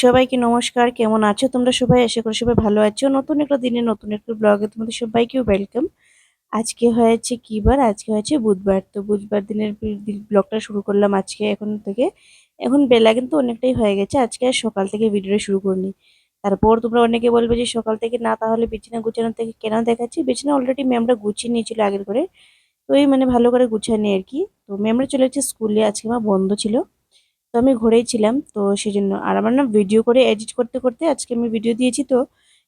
সবাইকে নমস্কার, কেমন আছো তোমরা সবাই? আশা করি সবাই ভালো আছো। নতুন একটা দিনে, নতুন একটা ব্লগে তোমাদের সবাইকে ওয়েলকাম আজকে হয়েছে কি বার? আজকে হয়েছে বুধবার। তো বুধবার দিনের ব্লগটা শুরু করলাম আজকে এখন থেকে। এখন বেলা কিন্তু অনেকটাই হয়ে গেছে। আজকে সকাল থেকে ভিডিওটা শুরু করিনি। তারপর তোমরা অনেকে বলবে যে সকাল থেকে না, তাহলে বিছানা গুছানো থেকে কেন দেখাচ্ছি? বিছানা অলরেডি ম্যামরা গুছিয়ে নিয়েছিল আগের করে। তো এই মানে ভালো করে গুছানি আর কি। তো ম্যামরা চলে যাচ্ছে স্কুলে আজকে আমার বন্ধ ছিল। আমি ঘরেই ছিলাম, তো সেই জন্য আর আমার না ভিডিও করে এডিট করতে করতে আজকে আমি ভিডিও দিয়েছি তো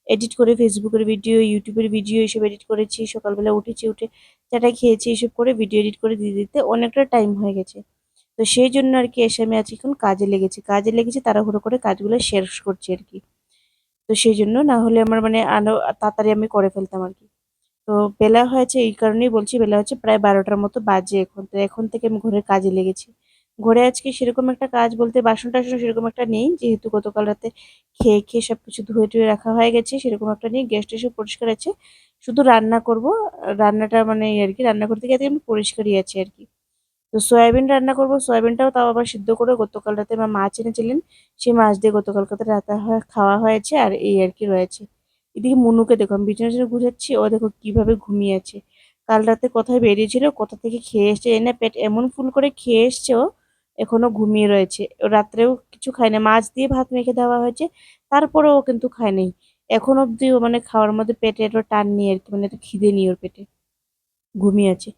এডিট করে ফেসবুকের ভিডিও ইউটিউবের ভিডিও এসব এডিট করেছি, সকালবেলা উঠেছি, উঠে চাটা খেয়েছি, এসব করে ভিডিও এডিট করে দিয়ে দিতে অনেকটা টাইম হয়ে গেছে। তো সেই জন্য আর কি এসে আমি আজকে এখন কাজে লেগেছি। কাজে লেগেছি, তাড়াহুড়ো করে কাজগুলো শেষ করছি আর কি। তো সেই জন্য না হলে আমার মানে আরও তাড়াতাড়ি আমি করে ফেলতাম আর কি। তো বেলা হয়েছে এই কারণেই বলছি, বেলা হচ্ছে প্রায় বারোটার মতো বাজে এখন। তো এখন থেকে আমি ঘরের কাজে লেগেছি। ঘরে আজকে সেরকম একটা কাজ বলতে বাসন টাসন সেরকম একটা নেই। যেহেতু গতকাল রাতে খেয়ে খেয়ে সব কিছু ধুয়ে টুয়ে রাখা হয়ে গেছে, সেরকম একটা নেই। গ্যাস ট্যাসও পরিষ্কার আছে। শুধু রান্না করব। রান্নাটা মানে আর কি, রান্না করতে গিয়ে আমি পরিষ্কারই আছে আর কি। তো সয়াবিন রান্না করব। সয়াবিনটাও তাও আবার সিদ্ধ করে গতকাল রাতে আমার মাছ এনেছিলেন সেই মাছ দিয়ে গতকাল রাতে রাতে খাওয়া হয়েছে আর এই আর কি রয়েছে। এদিকে মুনুকে দেখো, আমি বিছানা ছেড়ে ঘুরাচ্ছি। ও দেখো কীভাবে ঘুমিয়ে আছে। কাল রাতে কোথায় বেরিয়েছিল, কোথা থেকে খেয়ে এসছে এনে পেট এমন ফুল করে খেয়ে এসছে ও। এখনও ঘুমিয়ে রয়েছে। রাত্রেও কিছু খায় না। মাছ দিয়ে ভাত মেখে দেওয়া হয়েছে। তারপরেও কিন্তু খায় নেই। এখন অব্দি ও মানে খাওয়ার মধ্যে পেটে একটু টান নিয়ে আর কি। মানে একটু খিদে নিয়ে ওর পেটে। ঘুমিয়ে আছে।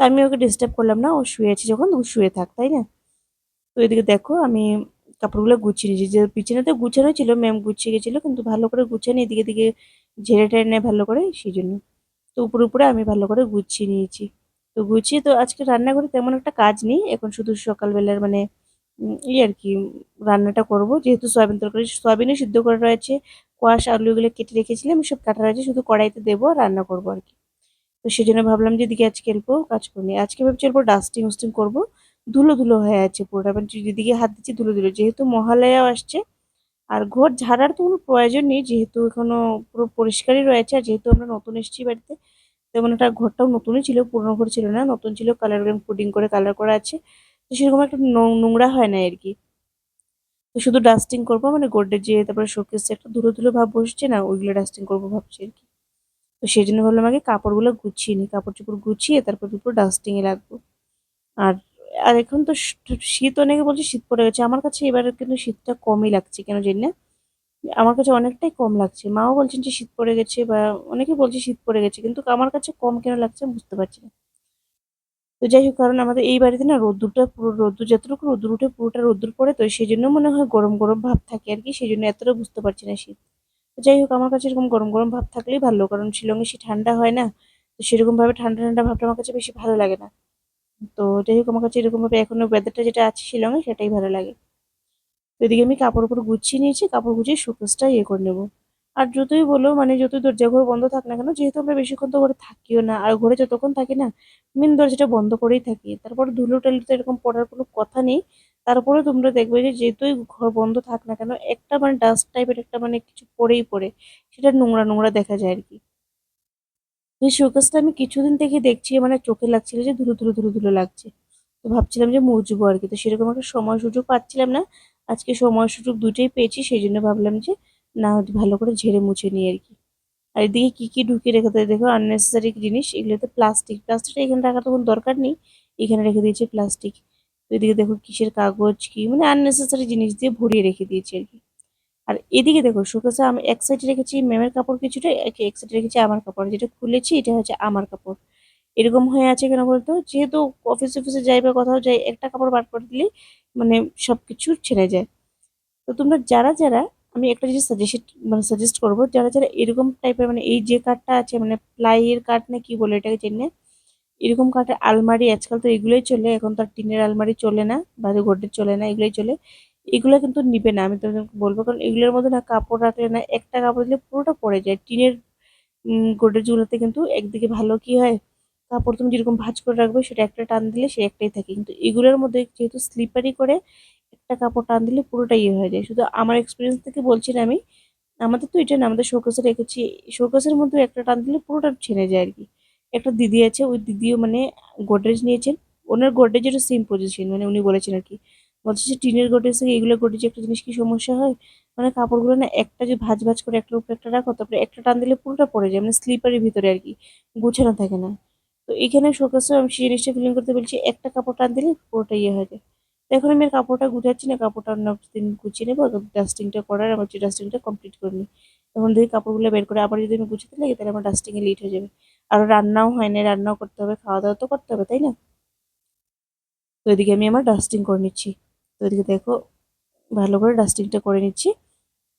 তা আমি ওকে ডিস্টার্ব করলাম না। ও শুয়ে আছে যখন। ও শুয়ে থাক, তাই না? তো এদিকে দেখো, আমি কাপড়গুলো গুছিয়ে নিয়েছি। যে বিছানাতে গুছানো ছিল ম্যাম গুছিয়ে গেছিল, কিন্তু ভালো করে গুছিয়ে গুছানি এদিকে দিকে ঝেড়ে টেড়ে নেয় ভালো করে, সেই জন্য। তো উপরে উপরে আমি ভালো করে গুছিয়ে নিয়েছি। তো গুছিয়ে তো আজকে রান্নাঘরে তেমন একটা কাজ নেই। এখন শুধু সকালবেলার মানে ই আর কি, রান্নাটা করব। যেহেতু সয়াবিন তরকারি সয়াবিনও সিদ্ধ করা রয়েছে। কোয়াশ আলুগুলো কেটে রেখেছিলাম সব কাটা রয়েছে শুধু কড়াইতে দেবো আর রান্না করব আর কি। তো সেই জন্য ভাবলাম যে এদিকে আজকে অল্প কাজ করিনি আজকে ভাবছি অল্প ডাস্টিং উস্টিং করব। ধুলো ধুলো হয়ে আছে পুরোটা। মানে যেদিকে হাত দিচ্ছি ধুলো ধুলো যেহেতু মহালয়াও আসছে, আর ঘর ঝাড়ার তো কোনো প্রয়োজন নেই। যেহেতু এখনও পুরো পরিষ্কারই রয়েছে। আর যেহেতু আমরা নতুন এসেছি বাড়িতে তেমন একটা ঘরটাও নতুনই ছিল, পুরনো ঘর ছিল না, নতুন ছিল কালার পুডিং করে কালার করা আছে। তো সেরকম একটা নোংরা হয় না আর কি তো শুধু ডাস্টিং করব মানে যে তারপরে শোকেসে একটা ধুলো ধুলো ভাব বসছে না, ওইগুলো ডাস্টিং করব ভাবছি আর কি তো সেই জন্য ভাবলাম আগে কাপড়গুলো গুছিয়ে নিই, কাপড় চোপড় গুছিয়ে তারপর দুপুর ডাস্টিংয়ে লাগবো। আর আর এখন তো শীত অনেকে বলছে শীত পড়ে গেছে, আমার কাছে এবার কিন্তু শীতটা কমই লাগছে, কেন জানি না। আমার কাছে অনেকটাই কম লাগছে। মাও বলছেন যে শীত পড়ে গেছে বা অনেকে বলছে শীত পড়ে গেছে, কিন্তু আমার কাছে কম কেন লাগছে বুঝতে পারছি না। তো যাই হোক, কারণ আমাদের এই বাড়িতে না রোদ্দুরটা পুরো, রোদ্দুর যতটুকু রোদ্দুর উঠে পুরোটা রোদ্দুর পড়ে, তো সেই জন্য মনে হয় গরম গরম ভাব থাকে আর কি সেই জন্য এতটা বুঝতে পারছি না শীত। তো যাই হোক, আমার কাছে এরকম গরম গরম ভাব থাকলেই ভালো, কারণ শিলংয়ে সে ঠান্ডা হয় না, তো সেরকমভাবে ঠান্ডা ঠান্ডা ভাবটা আমার কাছে বেশি ভালো লাগে না। তো যাই হোক, আমার কাছে এরকমভাবে এখনও ওয়েদারটা যেটা আছে শিলংয়ে সেটাই ভালো লাগে। এদিকে আমি কাপড় উপর গুছিয়ে নিয়েছি, কাপড় গুছিয়ে শুকোসটা ইয়ে করে নেব। আর যতই বলো মানে যতই দরজা ঘর বন্ধ থাক না কেন, যেহেতু আমরা বেশিক্ষণ তো ঘরে থাকিও না, আর ঘরে যতক্ষণ থাকি না মেন দরজাটা বন্ধ করেই থাকি। তারপর ধুলো টালু তো এরকম পড়ার কোনো কথা নেই। তারপরে তোমরা দেখবে যে যেহেতুই ঘর বন্ধ থাক না কেন, একটা মানে ডাস্ট টাইপের একটা মানে কিছু পড়েই পড়ে, সেটা নোংরা নোংরা দেখা যায় আর কি। এই শোকেসটা আমি কিছুদিন থেকে দেখছি মানে চোখে লাগছিল যে ধুলো ধুলো ধুলো ধুলো লাগছে। তো ভাবছিলাম যে মুছবো আর কি। তো সেরকম একটা সময় সুযোগ পাচ্ছিলাম না। আজকে সময় সুযোগ দুটোই পেয়েছি সেই জন্য ভাবলাম যে না ভালো করে ঝেড়ে মুছে নিই আর কি। আর এদিকে কী কী ঢুকিয়ে রেখে দেয় দেখো আননেসেসারি জিনিস, এগুলোতে প্লাস্টিক প্লাস্টিকটা এখানে রাখার তো কোনো দরকার নেই, এখানে রেখে দিয়েছে প্লাস্টিক তো এদিকে দেখো কিসের কাগজ কি মানে আননেসেসারি জিনিস দিয়ে ভরিয়ে রেখে দিয়েছে আর কি। আর এদিকে দেখো শোকেসে আমি এক সাইডে রেখেছি ম্যামের কাপড় কিছুটা এক সাইডে রেখেছি আমার কাপড়, যেটা খুলেছি এটা হচ্ছে আমার কাপড়। এরকম হয়ে আছে কেন বলতো? যেহেতু অফিস অফিসে যাই বা কোথাও যাই, একটা কাপড় বার করে দিলেই মানে সব কিছু ছেড়ে যায়। তো তোমরা যারা যারা, আমি একটা জিনিস সাজেস্ট মানে সাজেস্ট করব, যারা যারা এরকম টাইপের মানে এই যে কাঠটা আছে মানে প্লাইয়ের কাঠ না কি বলে এটাকে চেনে এরকম কাঠের আলমারি আজকাল তো এগুলোই চলে, এখন তো আর টিনের আলমারি চলে না বা গোডের চলে না, এগুলোই চলে। এগুলো কিন্তু নিবে না, আমি তোমাদেরকে বলব, কারণ এগুলোর মধ্যে না কাপড় রাখলে না, একটা কাপড় দিলে পুরোটা পড়ে যায়। টিনের গোডরেজগুলোতে কিন্তু একদিকে ভালো কি হয়? কাপড় তুমি যেরকম ভাজ করে রাখবে সেটা একটা টান দিলে সে একটাই থাকে। কিন্তু এগুলোর মধ্যে যেহেতু স্লিপারি করে একটা কাপড় টান দিলে পুরোটা ইয়ে হয়ে যায়। শুধু আমার এক্সপিরিয়েন্স থেকে বলছি না আমি, আমাদের তো এটা না, আমাদের শোকেসে রেখেছি। শোকেসের মধ্যে একটা টান দিলে পুরোটা ছেড়ে যায় আর কি একটা দিদি আছে, ওই দিদিও মানে গোডরেজ নিয়েছেন। ওনার গোডরেজেরও সেম পজিশন মানে উনি বলেছেন আর কি বলছে যে টিনের গোডরেজ থেকে এগুলো গোটেছে একটা জিনিস কি সমস্যা হয়? মানে কাপড়গুলো না একটা যে ভাঁজ ভাঁজ করে একটার উপরে একটা রাখো, তারপরে একটা টান দিলে পুরোটা পড়ে যায়। মানে স্লিপারের ভিতরে আর কি গুছানো থাকে না। তো এখানে শোকেসে আমি সেই জিনিসটা ফিলিং করতে বলছি, একটা কাপড় টান দিলে পুরোটা ইয়ে হয়ে যায়। তো এখন আমি কাপড়টা গুছাচ্ছি না কাপড়টা অন্য দিন গুছিয়ে নেব ডাস্টিংটা করার আমার ডাস্টিংটা কমপ্লিট করে নিই। তখন দেখি কাপড়গুলো বের করে আবার যদি আমি গুছাতে লাগে, তাহলে আমার ডাস্টিংয়ে লেট হয়ে যাবে। আর রান্নাও হয় না, রান্নাও করতে হবে খাওয়া দাওয়া তো করতে হবে, তাই না? তো এদিকে আমি আমার ডাস্টিং করে নিচ্ছি। তো এদিকে দেখো, ভালো করে ডাস্টিংটা করে নিচ্ছি।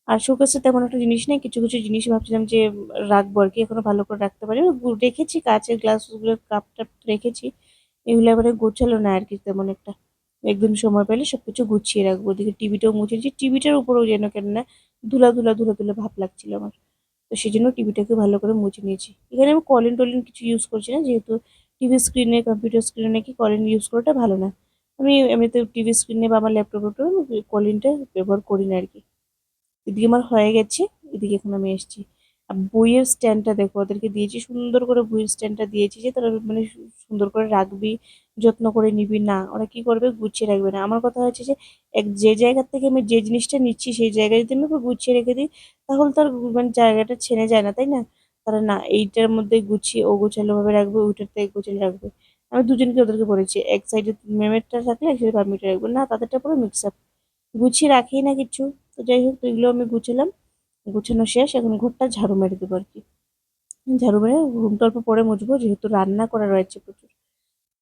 আর শোকেসে তেমন একটা জিনিস নেই, কিছু কিছু জিনিস ভাবছিলাম যে রাখব আর কি, এখনও ভালো করে রাখতে পারি। রেখেছি কাচের গ্লাসগুলো কাপ টাপ রেখেছি, এগুলো এবারে গোছালো না আর কি তেমন একটা। একদিন সময় পেলে সব কিছু গুছিয়ে রাখব, ওদিকে টিভিটাও মুছে দিচ্ছি টিভিটার উপরেও যেন কেন না ধুলা ধুলা ধুলা ধুলা ভাব লাগছিল আমার। তো সেই জন্য টিভিটাকে ভালো করে মুছে নিয়েছি। এখানে আমি কলিন টলিন কিছু ইউজ করছি না, যেহেতু টিভি স্ক্রিনে কম্পিউটার স্ক্রিনে নাকি কলিন ইউজ করাটা ভালো না। আমি এমনিতে টিভি স্ক্রিনে বা আমার ল্যাপটপে কলিনটা ব্যবহার করি না আর কি। এদিকে আমার হয়ে গেছে, এদিকে এখন আমি এসেছি। আর বইয়ের স্ট্যান্ডটা দেখো, ওদেরকে দিয়েছি, সুন্দর করে বইয়ের স্ট্যান্ডটা দিয়েছি যে তারা মানে সুন্দর করে রাখবি, যত্ন করে নিবি। না, ওরা কি করবে? গুছিয়ে রাখবে না। আমার কথা হচ্ছে যে, এক যে জায়গা থেকে আমি যে জিনিসটা নিচ্ছি, সেই জায়গায় যদি আমি গুছিয়ে রেখে দিই, তাহলে তার মানে জায়গাটা ছেড়ে যায় না, তাই না? তারা না, এইটার মধ্যে গুছিয়ে ও গোছালো ভাবে রাখবে, ওইটার থেকে গোছালো রাখবে। আমি দুজনকে ওদেরকে বলেছি, এক সাইডে মেমেরটা রাখলে এক সাইডে পারমিটা রাখবে। না, তাদেরটা পুরো মিক্স আপ গুছিয়ে রাখি না কিছু। তো যাই হোক, এগুলো আমি গুছালাম। গুছানো শেষ, এখন ঘরটা ঝাড়ু মেরে দেবো আর কি। ঝাড়ু মেরে রুমটা অল্প পরে মুছবো, যেহেতু রান্না করা রয়েছে প্রচুর।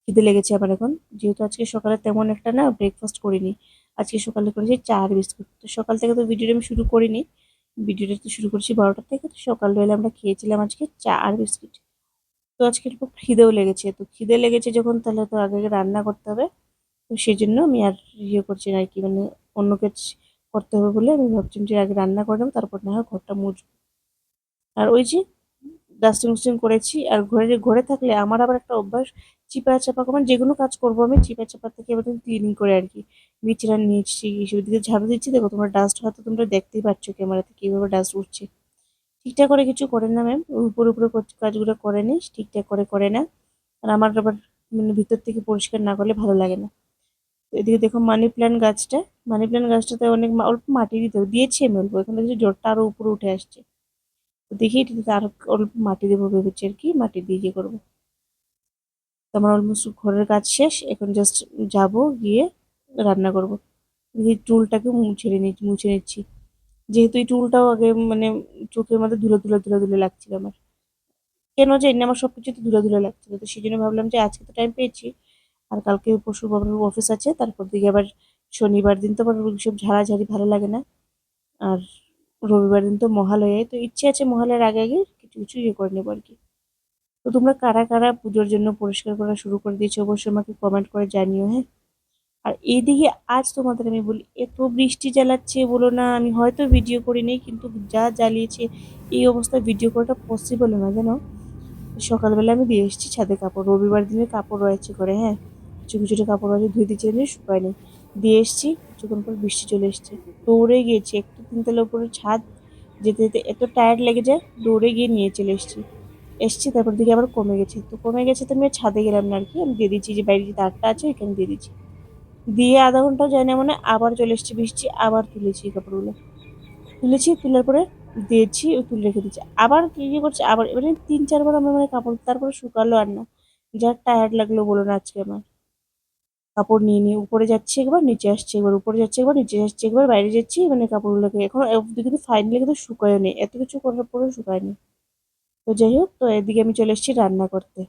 খিদে লেগেছে আবার এখন। যেহেতু আজকে সকালে তেমন একটা না ব্রেকফাস্ট করিনি। আজকে সকালে করেছি চা আর বিস্কুট। তো সকাল থেকে তো ভিডিওটা আমি শুরু করিনি। ভিডিওটা তো শুরু করেছি বারোটা থেকে। তো সকালবেলা আমরা খেয়েছিলাম আজকে চা আর বিস্কিট। তো আজকে একটু খিদেও লেগেছে। তো খিদে লেগেছে যখন, তাহলে তো আগে আগে রান্না করতে হবে। তো সেই জন্য আমি আর ইয়ে করছি না আর কি মানে অন্য কিছু করতে হবে বলে আমি ভাবছিলাম যে আগে রান্না করে নেব, তারপর না হয় ঘরটা মুছবো। আর ওই যে ডাস্টিং উস্টিং করেছি, আর ঘরে যে ঘরে থাকলে আমার আবার একটা অভ্যাস চিপা চাপা মানে যে কোনো কাজ করব আমি চিপা চাপা থেকে এবার ক্লিনিং করে আর কি, বিছানা নিচ্ছি এসব দিকে ঝাড়ু দিচ্ছি, দেখো তোমার ডাস্ট হয়তো তোমরা দেখতেই পাচ্ছ ক্যামেরাতে কীভাবে ডাস্ট উঠছে। ঠিকঠাক করে কিছু করে না ম্যাম উপরে উপরে কাজগুলো করে নিস ঠিকঠাক করে করে না। আর আমার আবার মানে ভিতর থেকে পরিষ্কার না করলে ভালো লাগে না। এদিকে দেখো মানি প্ল্যান্ট গাছটা। মানি প্ল্যান্ট গাছটাতে অনেক অল্প মাটি দিতে দিয়েছি আমি অল্প। এখান দেখছি জোরটা আরও উপরে উঠে আসছে। তো দেখি এটাতে আরও অল্প মাটি দেবো ভেবেছি আর কি। মাটি দিয়ে ইয়ে করব? তো আমার অলমোস্ট ঘরের কাজ শেষ। এখন জাস্ট যাব, গিয়ে রান্না করব। এই টুলটাকে মুছে নিচ্ছি মুছে নিচ্ছি। যেহেতু এই টুলটাও আগে মানে চোখের মধ্যে ধুলো ধুলো ধুলো ধুলো লাগছিল আমার। কেন জানি আমার সব কিছুতে ধুলো ধুলো লাগছিল। তো সেই জন্য ভাবলাম যে আজকে তো টাইম পেয়েছি। আর কালকে পরশু বাবার অফিস আছে, তারপর দিকে আবার শনিবার দিন তো আবার সব ঝাড়াঝাড়ি, ভালো লাগে না। আর রবিবার দিন তো মহালয়ায় তো ইচ্ছে আছে মহালয়ার আগে আগে কিছু কিছু ইয়ে করে নেব আর কি। তো তোমরা কারা কারা পুজোর জন্য পরিষ্কার করা শুরু করে দিয়েছ, অবশ্যই আমাকে কমেন্ট করে জানিও হ্যাঁ? আর এইদিকে আজ তোমাদের আমি বলি, এত বৃষ্টি জ্বালাচ্ছে বলো না, আমি হয়তো ভিডিও করি করিনি, কিন্তু যা জ্বালিয়েছে, এই অবস্থায় ভিডিও করাটা পসিবল না, জানো? সকালবেলা আমি দিয়ে এসেছি ছাদে কাপড়, রবিবার দিনে কাপড় রয়েছে করে হ্যাঁ? কিছু কিছুটা কাপড় রয়েছে ধুয়ে দিচ্ছে শুকায়নি দিয়ে এসেছি, কিছুক্ষণ পর বৃষ্টি চলে এসছে। দৌড়ে গিয়েছি, একটু তিনতলা উপরে ছাদ, যেতে যেতে এত টায়ার্ড লেগে যায় দৌড়ে গিয়ে নিয়ে চলে এসেছি। এসছি, তারপর দিকে আবার কমে গেছে। তো কমে গেছে তো আমি ছাদে গেলাম না আর কি। আমি দিয়ে দিচ্ছি যে বাইরে যে তারটা আছে, ওইখানে দিয়ে দিচ্ছি দিয়ে আধা ঘন্টাও যায় না মানে আবার চলে এসেছি বৃষ্টি, আবার তুলেছি কাপড়গুলো। তুলেছি, তোলার পরে দিয়েছি, ও তুলে রেখে দিচ্ছি আবার কি ইয়ে করছে, আবার এবারে তিন চারবার আমার মানে কাপড় তারপরে শুকালো আর না। যা টায়ার্ড লাগল বলো না আজকে আমার। কাপড় নিয়ে নিয়ে উপরে যাচ্ছে একবার, নিচে আসছে একবার, উপরে যাচ্ছে একবার, নিচে আসছে একবার, বাইরে যাচ্ছি মানে কাপড়গুলোকে এখন কিন্তু ফাইনালি কিন্তু শুকায়ও নেই এত কিছু করার পরেও শুকায়নি। তো যাই হোক, তো এদিকে আমি চলে এসেছি রান্না করতে।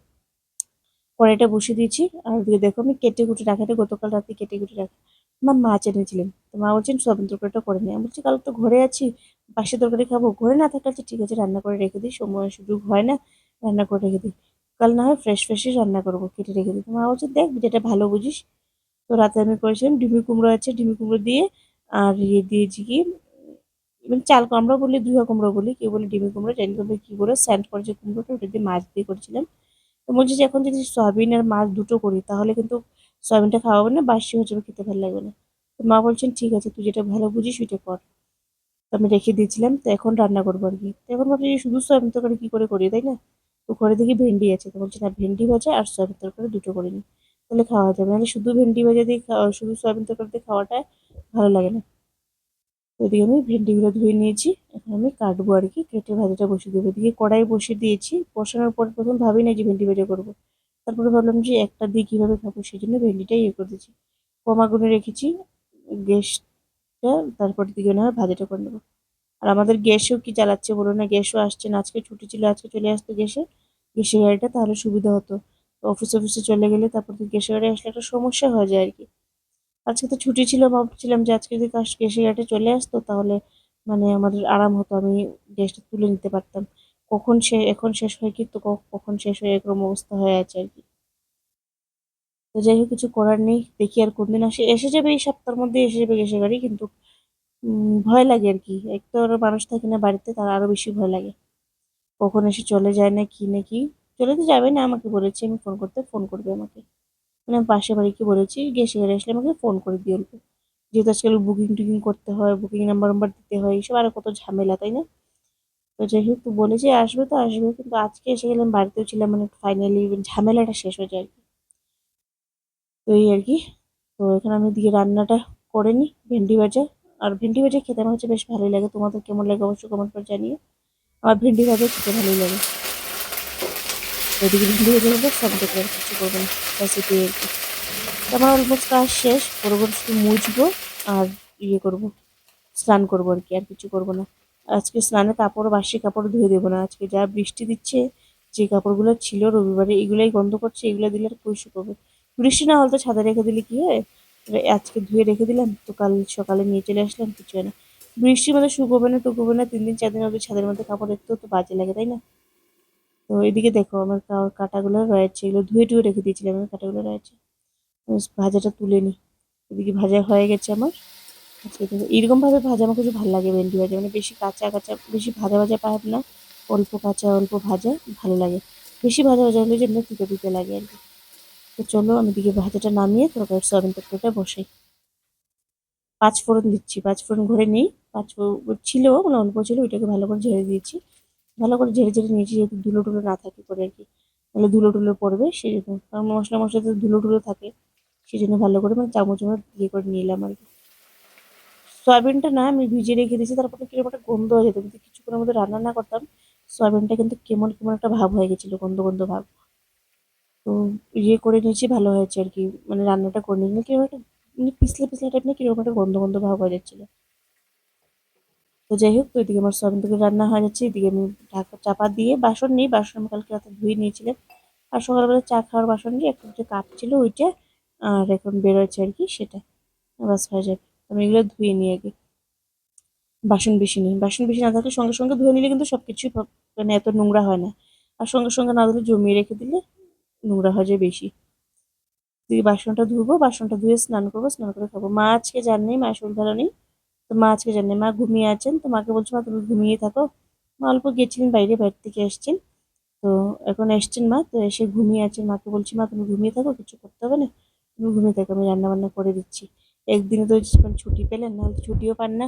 কড়াইটা বসিয়ে দিয়েছি, আর ওদিকে দেখো আমি কেটে কুটে রাখাটা গতকাল রাতে কেটে কুটে রাখা। আমার মা এনেছিলেন তো মা বলছেন সয়াবিন তরকারিটা করে নিই আমি বলছি, কাল তো ঘরে আছি, পাশে তরকারি খাব, ঘরে না থাকলে আচ্ছা ঠিক আছে, রান্না করে রেখে দিই, সময় সুযোগ হয় না, রান্না করে রেখে দিই। কাল না হয় ফ্রেশ ফ্রেশই রান্না করব, কেটে রেখে দিই। তো মা বলছে, দেখ, যেটা ভালো বুঝিস তো রাতে আমি করেছিলাম ডিমি কুমড়ো আছে, ডিমি কুমড়ো দিয়ে আর ইয়ে দিয়েছি কি মানে চাল কুমড়ো বলি ধুয়া কুমড়ো বলি, কেউ বলে ডিমি কুমড়ো, জানি তবে কী বলে, স্যান্ড করেছে কুমড়োটা, ওটা দিয়ে মাছ দিয়ে করেছিলাম। তো বলছি যে এখন যদি সয়াবিন আর মাছ দুটো করি, তাহলে কিন্তু সয়াবিনটা খাওয়াবো না, বাসি হয়ে যাবে, খেতে ভালো লাগবে না। তো মা বলছেন, ঠিক আছে, তুই যেটা ভালো বুঝিস, ওইটা কর। তো আমি রেখে দিয়েছিলাম, তো এখন রান্না করব আর কি। তো এখন ভাবছি যে শুধু সয়াবিন তরকারি কী করে করি, তাই না? তো ঘরে দেখি ভেন্ডি আছে, তো বলছি না, ভেন্ডি ভাজা আর সয়াবিন তরকারি দুটো করে নিই তাহলে খাওয়া যাবে। নাহলে শুধু ভেন্ডি ভাজা দিয়ে খাওয়া, শুধু সয়াবিন তরকারি দিয়ে খাওয়াটা ভালো লাগে না। তো এদিকে আমি ভেন্ডিগুলো ধুয়ে নিয়েছি। এখন আমি কাটবো আর কি। কেটে ভাজাটা বসিয়ে দেবো। এদিকে কড়াই বসিয়ে দিয়েছি। বসানোর পর প্রথম ভাবি না যে ভেন্ডি ভাজা করব। তারপরে ভাবলাম যে একটা দিয়ে কীভাবে খাব সেই জন্য ভেন্ডিটাই ইয়ে করে দিয়েছি। কম আগুনে রেখেছি গ্যাসটা। তারপর দিকে না ভাজাটা করে নেব। আর আমাদের গ্যাসও কি চালাচ্ছে বলো না? গ্যাসও আসছে না। আজকে ছুটি ছিল, আজকে চলে আসতো গ্যাসে। গ্যাসের গাড়িটা তাহলে সুবিধা হতো। অফিস অফিসে চলে গেলে তারপর গাড়ি আসলে একটা সমস্যা হয়ে যায় আর কি আজকে তো ছুটি ছিল, ভাবছিলাম যে আজকে যদি গাড়িটা চলে আসতো তাহলে মানে আমাদের আরাম হতো, আমি গ্যাসটা তুলে নিতে পারতাম। কখন সে এখন শেষ হয় কি তো কখন শেষ হয়ে এরকম অবস্থা হয়ে আছে আর কি তো যাই হোক, কিছু করার নেই, দেখি আর কোনদিন আসে। এসে যাবে এই সপ্তাহের মধ্যে এসে যাবে গ্যাসের গাড়ি কিন্তু ভয় লাগে আর কি এক তো মানুষ থাকে না বাড়িতে, তার আরও বেশি ভয় লাগে। কখন এসে চলে যায় না, কি না কি। চলে তো যাবে না, আমাকে বলেছে, আমি ফোন করতে ফোন করবে আমাকে। মানে আমি পাশের বাড়িকে বলেছি গ্যাসে গাড়ি আসলে আমাকে ফোন করে দিয়ে অল্প যেহেতু আজকাল বুকিং টুকিং করতে হয় বুকিং নাম্বার নাম্বার দিতে হয় এইসব আরও কত ঝামেলা, তাই না? তো যাই হোক বলেছে আসবে তো আসবে, কিন্তু আজকে এসে গেলাম বাড়িতেও ছিলাম মানে ফাইনালি ঝামেলাটা শেষ হয়ে যায় আর কি। তো এই আর কি, তো এখানে আমি দিয়ে রান্নাটা করে নিই, ভেন্ডি ভাজা। আর ভেন্ডি ভাজা খেতে আমার হচ্ছে বেশ ভালোই লাগে। তোমাদের কেমন লাগে অবশ্যই কমেন্ট করে জানিয়ে আমার ভেন্ডি ভাজা খেতে ভালোই লাগে। এদিকে ভাজা হবে সব দেখে কিছু করব না। ব্যাস এটাই আর কি। আমার অলমোস্ট কাজ শেষ বরবর শুধু মুছবো আর ইয়ে করব, স্নান করব আর কি, আর কিছু করব না। আজকে স্নানের কাপড়, বাসি কাপড় ধুয়ে দেবো না। আজকে যা বৃষ্টি দিচ্ছে, যে কাপড়গুলো ছিল রবিবারে, এগুলাই গন্ধ করছে, এগুলো দিলে আর কই শুকোবে বৃষ্টি না হলে তো ছাদে রেখে দিলে কি হয়? আজকে ধুয়ে রেখে দিলাম, তো কাল সকালে নিয়ে চলে আসলাম, কিছু হয় না। বৃষ্টির মধ্যে শুকোবে না, টুকোবে না, তিন দিন, চার দিন অবধি ছাদের মধ্যে কাপড় দেখতেও তো বাজে লাগে, তাই না? তো এদিকে দেখো আমার কাঁটাগুলো রয়েছে, এগুলো ধুয়ে টুয়ে রেখে দিয়েছিলাম, আমার কাঁটাগুলো রয়েছে। ভাজাটা তুলে নিই এদিকে ভাজা হয়ে গেছে আমার। আজকে দেখো এরকম ভাবে ভাজা আমার কিছু ভালো লাগে ভেন্ডি ভাজা। মানে বেশি কাঁচা কাঁচা, বেশি ভাজা ভাজা পাব না, অল্প কাঁচা, অল্প ভাজা ভালো লাগে। বেশি ভাজা ভাজা হলে যেন তিতে তিতে লাগে আর কি। তো চলো আমি দিকে ভাজাটা নামিয়ে তরকারি সয়াবিন তরকারিটা বসাই। পাঁচ ফোড়ন দিচ্ছি পাঁচ ফোড়ন ঘরে নেই। পাঁচ ছিল মানে অল্প ছিল, ওইটাকে ভালো করে ঝেড়ে দিয়েছি। ভালো করে ঝেড়ে ঝেড়ে নিয়েছি, যেহেতু ধুলো টুলো না থাকে করে আর কি। তাহলে ধুলো টুলো পড়বে সেই জন্য কারণ মশলা মশলাতে ধুলো টুলো থাকে সেই জন্য ভালো করে মানে চামচ চামচ ইয়ে করে নিলাম আর কি। সয়াবিনটা না আমি ভিজিয়ে রেখে দিয়েছি, তারপরে কীরকম একটা গন্ধ হয়ে যেত, কিন্তু কিছুক্ষণের মধ্যে রান্না না করতাম, সয়াবিনটা কিন্তু কেমন কেমন একটা ভাব হয়ে গেছিল, গন্ধ গন্ধ ভাব। তো ইয়ে করে নিয়েছি, ভালো হয়েছে আর কি। মানে রান্নাটা করে নিয়েছি কীরকম একটা মানে পিছলে পিছলে টাইপ না, কীরকম একটা গন্ধ গন্ধ ভাব হয়ে যাচ্ছিল। তো যাই হোক, তো এদিকে আমার সয়াবিন থেকে রান্না হয়ে যাচ্ছে। এদিকে আমি ঢাকা চাপা দিয়ে বাসন নিই। বাসন আমি কালকে রাতে ধুয়ে নিয়েছিলাম। আর সকালবেলা চা খাওয়ার বাসন নিয়ে একটা যে কাপ ছিল ওইটা, আর এখন বেরোচ্ছে আর কি সেটা। বাস হয়ে যাবে আমি এগুলো ধুয়ে নিই আগে। বাসন বেশি নেই। বাসন বেশি না থাকলে সঙ্গে সঙ্গে ধুয়ে নিলে কিন্তু সব কিছুই মানে এত নোংরা হয় না। আর সঙ্গে সঙ্গে না ধুলে জমিয়ে রেখে দিলে নোংরা হয়ে যায় বেশি। দিয়ে বাসনটা ধুবো। বাসনটা ধুয়ে স্নান করব। স্নান করে খাব। মা আজকে নেই মা শরীর ভালো নেই তো মা আজকে নেই মা ঘুমিয়ে আছেন, তো মাকে বলছি, মা, তুমি ঘুমিয়ে থাকো। মা অল্প গেছিলেন, বাইরে বাইরে থেকে এসছেন। তো এখন এসছেন মা, তো এসে ঘুমিয়ে আছেন। মাকে বলছি, মা, তুমি ঘুমিয়ে থাকো, কিছু করতে হবে না? তুমি ঘুমিয়ে থাকো, আমি রান্না বান্না করে দিচ্ছি। একদিনে তো যখন ছুটি পেলেন তো ছুটিও পান না।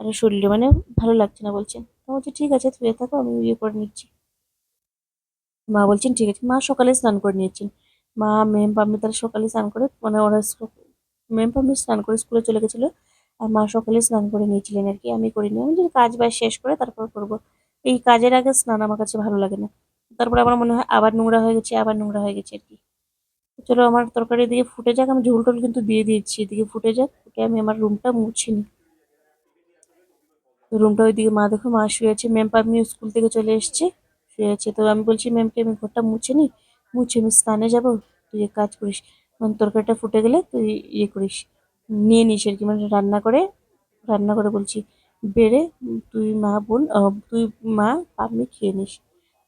আর শরীরে মানে ভালো লাগছে না বলছেন তো বলছি, ঠিক আছে শুয়ে থাকো, আমি ইয়ে করে নিচ্ছি। মা বলছেন, ঠিক আছে। মা সকালে স্নান করে নিয়েছেন। মা, মেম পাম্মি তারা সকালে স্নান করে মানে ওরা মেম পাম্মি স্নান করে স্কুলে চলে গেছিল। আর মা সকালে স্নান করে নিয়েছিলেন আর কি, আমি করিনি আমি কাজ বাজ শেষ করে তারপর করব। এই কাজের আগে স্নান আমার কাছে ভালো লাগে না। তারপরে আমার মনে হয় আবার নোংরা হয়ে গেছে, আবার নোংরা হয়ে গেছে আর কি। চলো আমার তরকারি দিকে ফুটে যাক, আমি ঝোল টোল কিন্তু দিয়ে দিয়েছি, এদিকে ফুটে যাক ওকে আমি আমার রুমটা মুছি নি রুমটা ওইদিকে মা, দেখো মা শুয়ে আছে। ম্যাম পাম্মি স্কুল থেকে চলে এসছে, শুয়ে আছে। তো আমি বলছি, ম্যামকে আমি ঘরটা মুছে নি মুছে, আমি স্নানে যাব। তুই কাজ করিস মানে তরকারিটা ফুটে গেলে তুই ইয়ে করিস। নিয়ে নিস আর কি। মানে রান্না করে রান্না করে বলছি, বেড়ে তুই মা বোন তুই মা পাম্মি খেয়ে নিস।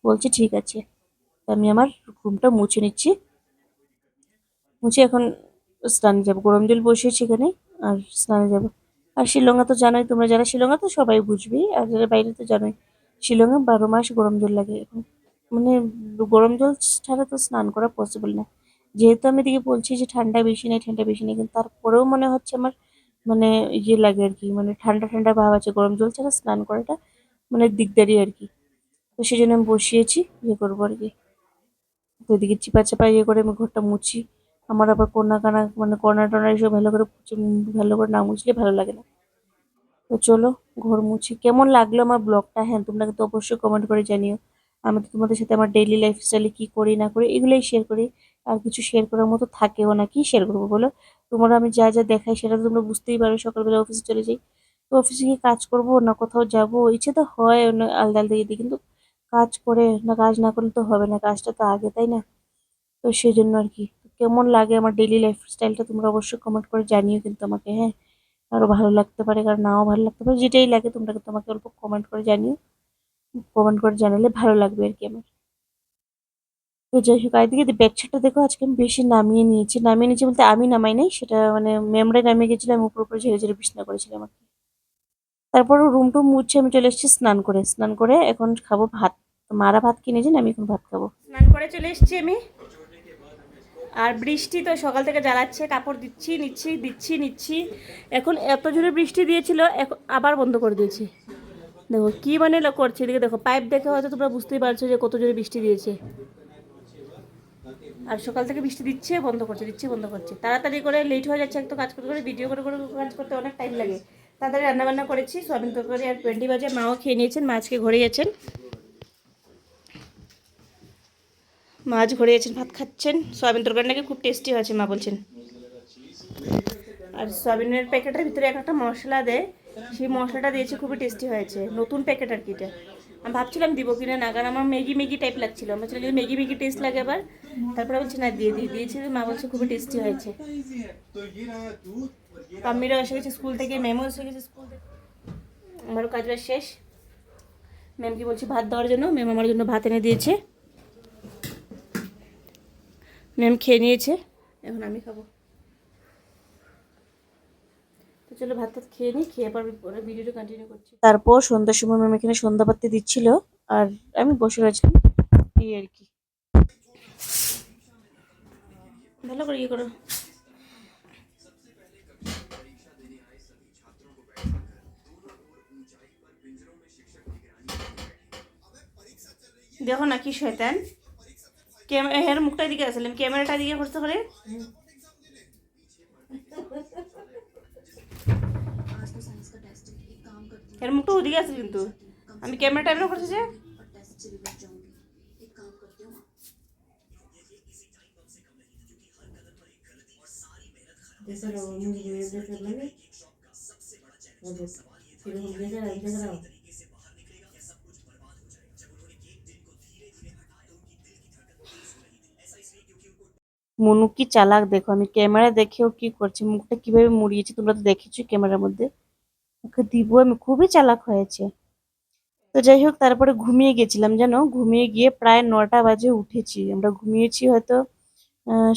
বলছি, ঠিক আছে। আমি আমার ঘুমটা মুছে নিচ্ছি। মুছে এখন স্নানে যাব। গরম জল বসিয়েছি এখানে, আর স্নানে যাব। আর শিলংয়ে তো জানোই, তোমরা যারা শিলংয়ে তো সবাই বুঝবি, আর যারা বাইরে তো জানোই, শিলংয়ে বারো মাস গরম জল লাগে। এখন মানে গরম জল ছাড়া তো স্নান করা পসিবল না। যেহেতু আমি এদিকে বলছি যে ঠান্ডা বেশি নেই, ঠান্ডা বেশি নেই, কিন্তু তারপরেও মনে হচ্ছে আমার মানে ইয়ে লাগে আর কি মানে ঠান্ডা ঠান্ডা ভাব আছে, গরম জল ছাড়া স্নান করাটা মানে দিকদারি আর কি। তো সেই জন্য আমি বসিয়েছি ইয়ে করব আর কি। তো এদিকে চিপা চাপা ইয়ে করে আমি ঘরটা মুছি। আমার আবার কন্যা কানা মানে কর্নার টর্নার এসব ভালো করে ভালো করে না মুছলে ভালো লাগে না। তো চলো, ঘর মুছি। কেমন লাগল আমার ব্লগটা? হ্যাঁ তোমরা কিন্তু অবশ্যই কমেন্ট করে জানিও। আমি তো তোমাদের সাথে আমার ডেইলি লাইফস্টাইলে কি করি, না করি, এগুলোই শেয়ার করি। আর কিছু শেয়ার করার মতো থাকেও না। কি শেয়ার করব বলো? তোমরা আমি যা যা দেখাই সেটা তো তোমরা বুঝতেই পারো সকালবেলা অফিসে চলে যাই। তো অফিসে গিয়ে কাজ করব না কোথাও যাব? ইচ্ছে তো হয় অন্য আলাদা আলাদা দিয়ে, কিন্তু কাজ করে না কাজ না করলে তো হবে না কাজটা তো আগে তাই না? তো সেই জন্য আর কি। কেমন লাগে আমার ডেলি লাইফ স্টাইলটা তোমরা অবশ্যই কমেন্ট করে জানিও কিন্তু আমাকে হ্যাঁ? আরও ভালো লাগতে পারে কারণ নাও ভালো লাগতে পারে যেটাই লাগে তোমরা কিন্তু আমাকে অল্প কমেন্ট করে জানিও। কমেন্ট করে জানালে ভালো লাগবে আর কি আমার। তো যাই হোক, আর একদিকে ব্যাগছাটা দেখো, আজকে আমি বেশি নামিয়ে নিয়েছি। নামিয়ে নিয়েছি বলতে আমি নামাই নাই, সেটা মানে মেমরাই নামিয়ে গেছিলাম আমি উপর উপরে ঝেড়ে ঝেড়ে বিছনা করেছিলাম আর কি। তারপর রুম টুম মুছে আমি চলে এসেছি স্নান করে। স্নান করে এখন খাব ভাত। মারা ভাত কিনেছেন আমি এখন ভাত খাব। স্নান করে চলে এসেছি আমি। আর বৃষ্টি তো সকাল থেকে জ্বালাচ্ছে, কাপড় দিচ্ছি, নিচ্ছি দিচ্ছি, নিচ্ছি। এখন এত জোরে বৃষ্টি দিয়েছিল এখন আবার বন্ধ করে দিয়েছি। দেখো কি মানে করছে, এদিকে দেখো, পাইপ দেখে হয়তো তোমরা বুঝতেই পারছ যে কত জোরে বৃষ্টি দিয়েছে। আর সকাল থেকে বৃষ্টি দিচ্ছে, বন্ধ করছে, দিচ্ছে, বন্ধ করছে। তাড়াতাড়ি করে লেট হয়ে যাচ্ছে একটু কাজ করতে করে ভিডিও করে করে কাজ করতে অনেক টাইম লাগে। তাড়াতাড়ি রান্নাবান্না করেছি, সয়াবিন তরকারি আর টোয়েন্টি বাজে মাও খেয়ে নিয়েছেন মাছকে ঘরে গেছেন। মাছ ঘরে গেছেন, ভাত খাচ্ছেন। সয়াবিন তরকারি নাকি খুব টেস্টি হয়েছে, মা বলছেন। আর সয়াবিনের প্যাকেটের ভিতরে একটা মশলা দেয়, সেই মশলাটা দিয়েছে, খুবই টেস্টি হয়েছে। নতুন প্যাকেট আর কি এটা। আমি ভাবছিলাম দিব কিনা না, কারণ আমার ম্যাগি ম্যাগি টাইপ লাগছিল। আমার ছিল যদি ম্যাগি ম্যাগি টেস্ট লাগে আবার তারপরে বলছে, না, দিয়ে দিয়ে দিয়েছে, মা বলছে, খুবই টেস্টি হয়েছে। পাম্মিরাও এসে গেছে স্কুল থেকে ম্যামও এসে গেছে স্কুল থেকে। আমারও কাজ বাজ শেষ। ম্যামকে বলছি, ভাত দেওয়ার জন্য? ম্যাম আমার জন্য ভাত এনে দিয়েছে। ম্যাম খেয়ে নিয়েছে। এখন আমি খাব তো চলো ভাত টাত খেয়ে নিই খেয়ে পর পরে ভিডিওটা কন্টিনিউ করছি। তারপর সন্ধ্যার সময় ম্যাম এখানে সন্ধ্যা বাতি দিচ্ছিল আর আমি বসে রয়েছিলাম এই আর কি। ভালো করে ইয়ে করো। দেখো না কি শয়তান। ক্যামেরা হের মুখটা দিকে আসলাম ক্যামেরাটা দিকে করতে করে এর মুখটা ওদিকে আছে কিন্তু আমি ক্যামেরা টাইমটা করছি যে মনু কি চালাক দেখো আমি ক্যামেরা দেখেও কি করছে মুখটা কীভাবে মুড়িয়েছে তোমরা তো দেখেছ ক্যামেরার মধ্যে। ওকে দিব, আমি খুবই চালাক হয়েছে। তো যাই হোক, তারপরে ঘুমিয়ে গেছিলাম, জানো? ঘুমিয়ে গিয়ে প্রায় নটা বাজে উঠেছি। আমরা ঘুমিয়েছি হয়তো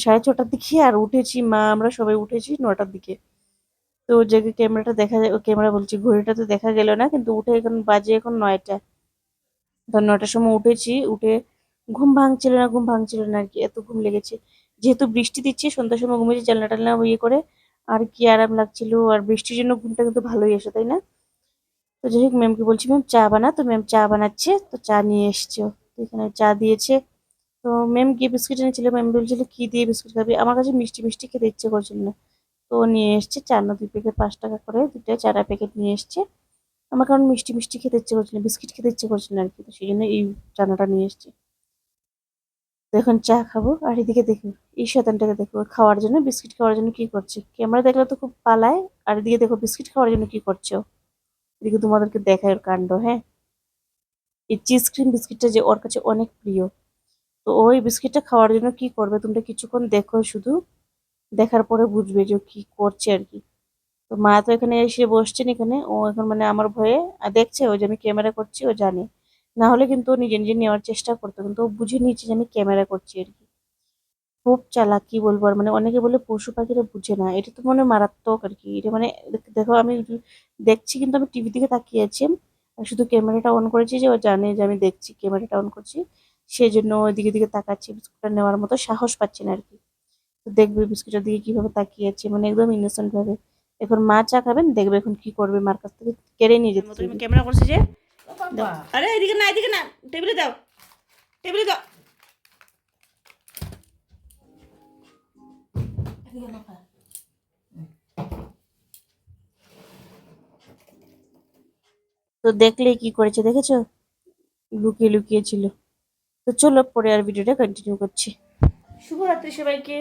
সাড়ে ছটার দিকে আর উঠেছি, মা, আমরা সবাই উঠেছি নটার দিকে। তো যে ক্যামেরাটা দেখা যায় ক্যামেরা বলছি, ঘড়িটা তো দেখা গেল না, কিন্তু উঠে এখন বাজে এখন নয়টা। তো নটার সময় উঠেছি, উঠে ঘুম ভাঙছিল না, ঘুম ভাঙছিল না আর কি, এত ঘুম লেগেছে। যেহেতু বৃষ্টি দিচ্ছে, সন্ধ্যার সময় ঘুমিয়েছি জানলা টালনা ইয়ে করে আর কি আরাম লাগছিল, আর বৃষ্টির জন্য ঘুমটা কিন্তু ভালোই এসে, তাই না? তো যাই হোক ম্যামকে বলছি ম্যাম চা বানা। তো ম্যাম চা বানাচ্ছে, তো চা নিয়ে এসছে। এখানে চা দিয়েছে। তো ম্যাম গিয়ে বিস্কিট এনেছিল। ম্যাম বলছিল, কি দিয়ে বিস্কিট খাবি? আমার কাছে মিষ্টি মিষ্টি খেতে ইচ্ছে করছিল না। তো নিয়ে এসছে চার না, দুই প্যাকেট পাঁচ টাকা করে দুটো চারা প্যাকেট নিয়ে এসছে। আমার কারণ মিষ্টি মিষ্টি খেতে ইচ্ছে করছিল বিস্কিট খেতে ইচ্ছে করছিল না আর কি। তো সেই জন্য এই চানাটা নিয়ে এসছে। তো এখন চা খাব, আর এদিকে দেখো এই শতানটাকে দেখো খাওয়ার জন্য, বিস্কিট খাওয়ার জন্য কি করছে? ক্যামেরা দেখলে তো খুব পালায়, আর এদিকে দেখো বিস্কিট খাওয়ার জন্য কি করছে। এদিকে তোমাদেরকে দেখায় ওর কাণ্ড হ্যাঁ? এই চিজ ক্রিম বিস্কিটটা যে ওর কাছে অনেক প্রিয়। তো ওই বিস্কিটটা খাওয়ার জন্য কি করবে তোমরা কিছুক্ষণ দেখো শুধু, দেখার পরে বুঝবে যে কি করছে আর কি। তো মা তো এখানে এসে বসছেন এখানে, ও এখন মানে আমার ভয়ে দেখছে ও যে আমি ক্যামেরা করছি, ও জানে। না হলে কিন্তু ও নিজে নিজে নেওয়ার চেষ্টা করতো, কিন্তু ও বুঝে নিয়েছে যে আমি ক্যামেরা করছি আর কি। খুব চালাক কি বলব আর মানে অনেকে বলে পশু পাখিরা বুঝে না। এটা তো মনে হয় মারাত্মক আর কি। এটা মানে দেখো আমি দেখছি কিন্তু আমি টিভি দিকে তাকিয়ে আছি। আর শুধু ক্যামেরাটা অন করেছি যে ও জানে যে আমি দেখছি ক্যামেরাটা অন করছি। সেই জন্য ওই দিকে দিকে তাকাচ্ছি বিস্কুটটা নেওয়ার মতো সাহস পাচ্ছি না আর কি। তো দেখবে বিস্কুটের দিকে কীভাবে তাকিয়ে আছে মানে একদম ইনোসেন্ট ভাবে। এখন মা চা খাবেন দেখবে এখন কি করবে মার কাছ থেকে কেড়ে নিয়ে যেতে ক্যামেরা করছি যে? দাও। আরে এদিকে না এদিকে না। টেবিলে দাও। টেবিলে দাও। তো দেখলে কি করেছে দেখেছ? লুকিয়ে লুকিয়ে ছিল। তো চলো পরে আর ভিডিওটা কন্টিনিউ করছি। শুভরাত্রি সবাইকে।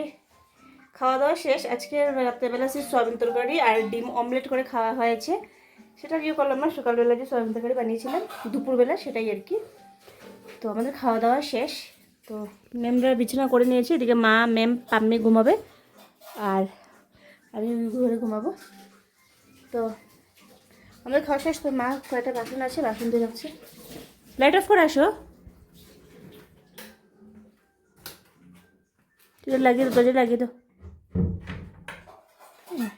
খাওয়া দাওয়া শেষ। আজকে রাত্রেবেলা সেই সয়াবিন তরকারি আর ডিম অমলেট করে খাওয়া হয়েছে। সেটা দিয়ে করলাম না। সকালবেলা যে সয়াবিন তরকারি বানিয়েছিলাম দুপুরবেলা সেটাই আর কি। তো আমাদের খাওয়া দাওয়া শেষ। তো ম্যামরা বিছানা করে নিয়েছে। এদিকে মা ম্যাম পাম্মি ঘুমাবে। আর আমি ঘরে ঘুমাবো। তো আমাদের খাওয়া শেষ, তো মা কয়েকটা বাসন আছে, বাসন দিয়ে রাখছে। লাইট অফ করে আসো। লাগিয়ে দরজা লাগিয়ে হুম।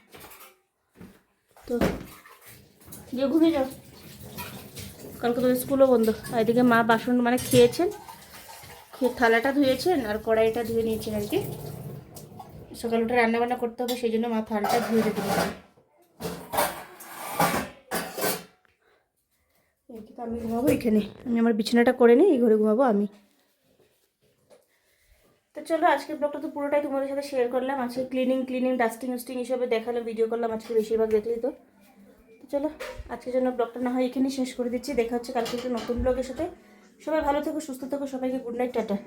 তো গিয়ে ঘুমিয়ে যাও। কালকে তো স্কুলও বন্ধ। আর এদিকে মা বাসন মানে খেয়েছেন, খেয়ে থালাটা ধুয়েছেন আর কড়াইটা ধুয়ে নিয়েছেন আর কি। সকালে উঠে রান্না বান্না করতে হবে, সেই জন্য মা থালটা ধুয়ে পারে তো আমি ঘুমাবো এখানে। আমি আমার বিছানাটা করে নিই, এই ঘরে ঘুমাবো আমি। তো চলো, আজকের ব্লগটা তো পুরোটাই তোমাদের সাথে শেয়ার করলাম। আজকে ক্লিনিং ক্লিনিং ডাস্টিং উস্টিং এসবে দেখালাম ভিডিও করলাম, আজকে বেশিরভাগ দেখলি তো। তো চলো, আজকের জন্য ব্লগটা না হয় এখানেই শেষ করে দিচ্ছি। দেখা হচ্ছে কালকে একটা নতুন ব্লগের সাথে। সবাই ভালো থেকো, সুস্থ থেকো, সবাইকে গুড নাইট টাটা।